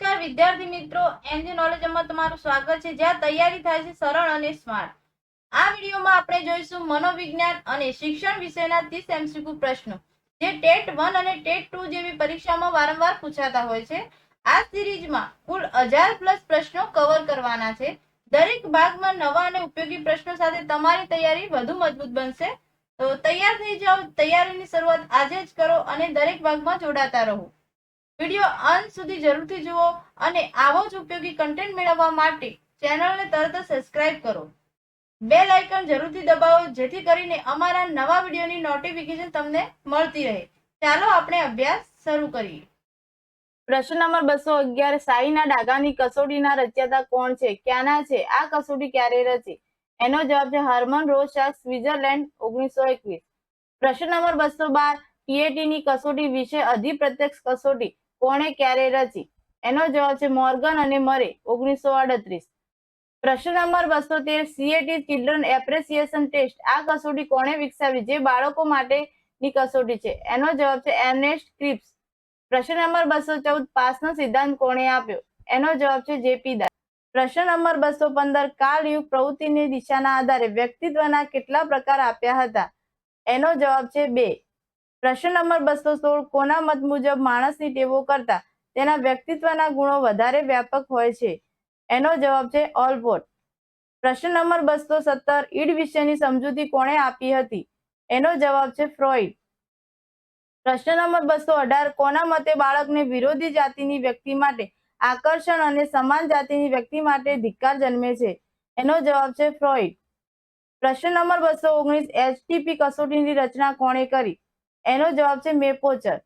નમસ્કાર, વિદ્યાર્થી મિત્રો. એનજી નોલેજમાં તમારું સ્વાગત છે. જ્યાં તૈયારી થાય છે સરળ અને સ્માર્ટ. આ વિડીયોમાં આપણે જોઈશું મનોવિજ્ઞાન અને શિક્ષણ વિષયના 30 એમસીક્યુ પ્રશ્નો, જે ટેટ વન અને ટેટ ટુ જેવી પરીક્ષામાં વારંવાર પૂછાતા હોય છે. આ સિરીઝમાં કુલ હજાર પ્લસ પ્રશ્નો કવર કરવાના છે. દરેક ભાગમાં નવા અને ઉપયોગી પ્રશ્નો સાથે તમારી તૈયારી વધુ મજબૂત બનશે. તો તૈયાર થઈ જાઓ. તૈયારીની શરૂઆત આજે જ કરો અને દરેક ભાગમાં જોડાતા રહો. વીડિયો અંત સુધી જરૂરથી જુઓ અને આવો જ ઉપયોગી કન્ટેન્ટ મેળવવા માટે ચેનલને તરત સબસ્ક્રાઇબ કરો. બેલ આઇકન જરૂરથી દબાવો, જેથી કરીને અમારા નવા વિડીયોની નોટિફિકેશન તમને મળતી રહે. ચાલો આપણે અભ્યાસ શરૂ કરીએ. પ્રશ્ન નંબર બસો અગિયાર, સાઈના ડાગાની કસોટીના રચ્યાતા કોણ છે? ક્યાંના છે? આ કસોટી ક્યારે રચી? એનો જવાબ છે હર્મન રોશાક સ્વિટરલેન્ડ ઓગણીસો એકવીસ. પ્રશ્ન નંબર બસો બાર ટીએટી ની કસોટી વિશે અધિપ્રત્યક્ષ કસોટી. કોણે ક્યારે રચી? એનો જવાબ છે મોર્ગન અને મરે, ઓગણીસો અડત્રીસ પ્રશ્ન નંબર બસો તેર સીએટી ચિલ્ડ્રન એપ્રેસિએશન ટેસ્ટ આ કસોટી કોણે વિકસાવી? જે બાળકો માટેની કસોટી છે. એનો જવાબ છે એર્નેસ્ટ ક્રિપ્સ પ્રશ્ન નંબર બસો ચૌદ, પાસનો સિદ્ધાંત કોણે આપ્યો? એનો જવાબ છે જેપી દાસ પ્રશ્ન નંબર બસો પંદર કાળયુગ પ્રવૃત્તિની દિશાના આધારે વ્યક્તિત્વના કેટલા પ્રકાર આપ્યા હતા? એનો જવાબ છે બે. પ્રશ્ન નંબર બસો સોળ, કોના મત મુજબ માણસની ટેવો કરતા તેના વ્યક્તિત્વના ગુણો વધારે વ્યાપક હોય છે? એનો જવાબ છે ઓલપોટ પ્રશ્ન નંબર બસો સત્તર, ઈડ વિશેની સમજૂતી કોણે આપી હતી? એનો જવાબ છે ફ્રોઈડ. પ્રશ્ન નંબર બસો અઢાર, કોના મતે બાળકને વિરોધી જાતિની વ્યક્તિ માટે આકર્ષણ અને સમાન જાતિની વ્યક્તિ માટે ધિક્કાર જન્મે છે? એનો જવાબ છે ફ્રોઈડ. પ્રશ્ન નંબર બસો ઓગણીસ, એચટીપી કસોટીની રચના કોણે કરી? એનો જવાબ છે મેપોચર.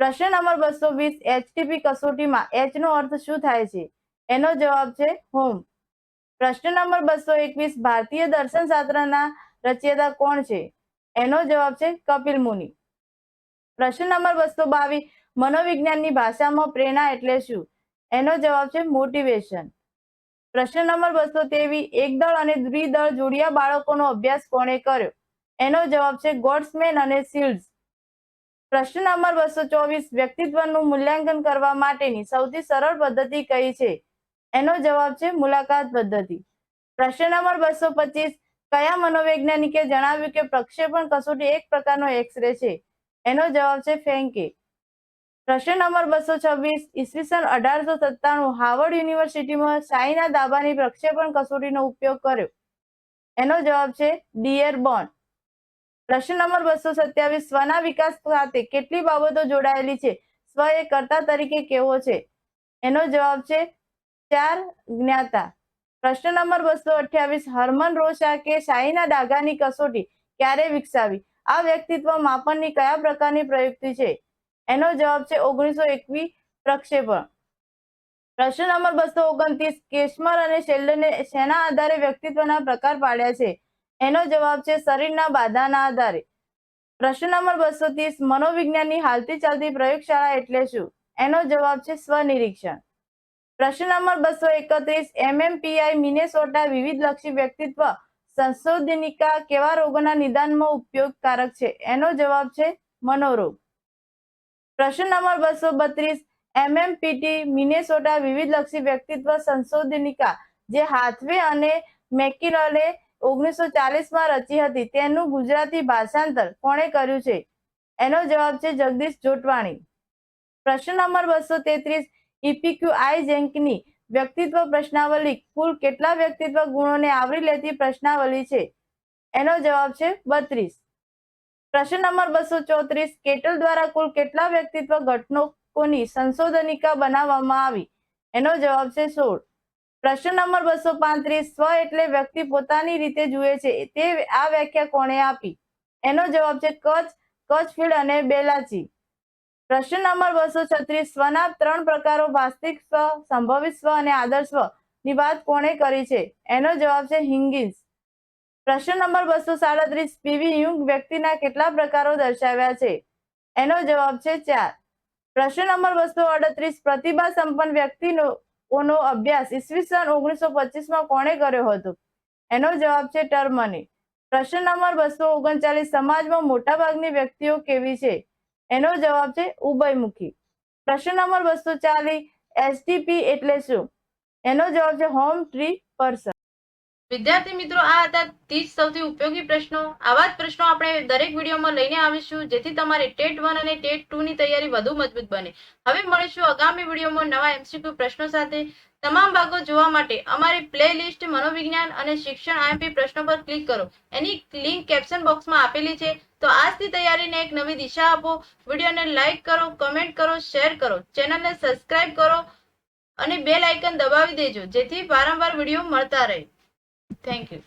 પ્રશ્ન નંબર બસો વીસ એચટીપી કસોટીમાં એચ નો અર્થ શું થાય છે? એનો જવાબ છે હોમ. પ્રશ્ન નંબર બસો એકવીસ ભારતીય દર્શન શાસ્ત્રના કોણ છે? એનો જવાબ છે કપિલ મુનિ. પ્રશ્ન નંબર બસો બાવીસ મનોવિજ્ઞાનની ભાષામાં પ્રેરણા એટલે શું? એનો જવાબ છે મોટિવેશન. પ્રશ્ન નંબર બસો તેવી એકદળ અને દ્વિદળ જોડિયા બાળકોનો અભ્યાસ કોણે કર્યો? એનો જવાબ છે ગોડ્સમેન અને સિલ્ડ્સ. પ્રશ્ન નંબર બસો ચોવીસ, વ્યક્તિત્વનું મૂલ્યાંકન કરવા માટેની સૌથી સરળ પદ્ધતિ કઈ છે? એનો જવાબ છે મુલાકાત પદ્ધતિ. પ્રશ્ન નંબર બસો પચીસ, કયા મનોવૈજ્ઞાનિકે જણાવ્યું કે પ્રક્ષેપણ કસોટી એક પ્રકારનો એક્સરે છે? એનો જવાબ છે ફેન્કે પ્રશ્ન નંબર બસો છવ્વીસ, ઈસવીસન અઢારસો સત્તાણું, હાર્વર્ડ યુનિવર્સિટીમાં સાઈના દાબાની પ્રક્ષેપણ કસોટીનો ઉપયોગ કર્યો. એનો જવાબ છે ડિયર બોન્ડ પ્રશ્ન નંબર બસો સત્યાવીસ, સ્વના વિકાસ સાથે કેટલી બાબતો જોડાયેલી છે? સ્વ એ કર્તા તરીકે કેવો છે? એનો જવાબ છે, ચાર જ્ઞાતા. પ્રશ્ન નંબર બસો અઠ્યાવીસ, હરમન રોશાકે શાહીના ડાઘાની કસોટી ક્યારે વિકસાવી? આ વ્યક્તિત્વ માપનની કયા પ્રકારની પ્રયુક્તિ છે? એનો જવાબ છે, ઓગણીસો એકવીસ પ્રક્ષેપણ. પ્રશ્ન નંબર બસો ઓગણત્રીસ કેશમર અને શેલ્ડને શેના આધારે વ્યક્તિત્વના પ્રકાર પાડ્યા છે? એનો જવાબ છે શરીરના બાધાના આધારે. પ્રશ્ન નંબર બસો ત્રીસ મનોવિજ્ઞાનની હાલતી ચાલતી પ્રયોગશાળા એટલે શું? એનો જવાબ છે સ્વનિરીક્ષણ. પ્રશ્ન નંબર બસો એકત્રીસ, એમએમપીઆઈ મિનેસોટા વિવિધ લક્ષી વ્યક્તિત્વ સંશોધનિકા કેવા રોગોના નિદાનમાં ઉપયોગકારક છે? એનો જવાબ છે મનોરોગ. પ્રશ્ન નંબર બસો બત્રીસ, એમએમપીટી મિનેસોટા વિવિધ લક્ષી વ્યક્તિત્વ સંશોધનિકા જે હાથવે અને મેકિલલે ઓગણીસો ચાલીસમાં રચી હતી. તેનું ગુજરાતી ભાષાંતર કોણે કર્યું છે? એનો જવાબ છે જગદીશ જોટવાણી. પ્રશ્ન નંબર બસો તેત્રીસ ઇપીક્યુ આઈ જેન્કની વ્યક્તિત્વ પ્રશ્નાવલી કુલ કેટલા વ્યક્તિત્વ ગુણોને આવરી લેતી પ્રશ્નાવલી છે? એનો જવાબ છે બત્રીસ. પ્રશ્ન નંબર બસો ચોત્રીસ, કેટલ દ્વારા કુલ કેટલા વ્યક્તિત્વ ઘટકોની સંશોધનિકા બનાવવામાં આવી? એનો જવાબ છે સોળ. પ્રશ્ન નંબર બસો પાંત્રીસ, સ્વ એટલે વ્યક્તિ પોતાની રીતે જુએ છે. તે આ વ્યાખ્યા કોણે આપી? એનો જવાબ છે કચ્છ કચ્છફિલ્ડ અને બેલાચી. પ્રશ્ન નંબર બસો છત્રીસ, સ્વના ત્રણ પ્રકારો વાસ્તવિક સ્વ, સંભવિત સ્વ અને આદર્શ સ્વની વાત કોણે કરી છે? એનો જવાબ છે હિંગિન્સ. પ્રશ્ન નંબર બસો સાડત્રીસ, પીવી યુંગ વ્યક્તિના કેટલા પ્રકારો દર્શાવ્યા છે? એનો જવાબ છે ચાર. પ્રશ્ન નંબર બસો અડત્રીસ, પ્રતિભા સંપન્ન વ્યક્તિનો નો અભ્યાસ ઈસવીસન ઓગણીસો પચીસમાં કોણે કર્યો હતો? એનો જવાબ છે ટર્મની. પ્રશ્ન નંબર બસો ઓગણચાલીસ, સમાજમાં મોટાભાગની વ્યક્તિઓ કેવી છે? એનો જવાબ છે ઉભયમુખી. પ્રશ્ન નંબર બસો ચાલીસ એસટીપી એટલે શું? એનો જવાબ છે હોમ ટ્રી પર્સન વિદ્યાર્થી મિત્રો, આ હતા ત્રીસ સૌથી ઉપયોગી પ્રશ્નો. આવા જ પ્રશ્નો આપણે દરેક વિડીયોમાં લઈને આવીશું, જેથી તમારી ટેટ વન અને ટેટ ટુ ની તૈયારી વધુ મજબૂત બને. હવે મળીશું આગામી વિડીયોમાં નવા એમસીક્યુ પ્રશ્નો સાથે. તમામ ભાગો જોવા માટે અમારી પ્લે લિસ્ટ મનોવિજ્ઞાન અને શિક્ષણ આઈએમપી પ્રશ્નો પર ક્લિક કરો. એની લિંક કેપ્શન બોક્સમાં આપેલી છે. તો આજથી તૈયારીને એક નવી દિશા આપો. વિડીયોને લાઇક કરો, કમેન્ટ કરો, શેર કરો. ચેનલને સબસ્ક્રાઇબ કરો અને બેલ આઇકન દબાવી દેજો, જેથી વારંવાર વીડિયો મળતા રહે. Thank you.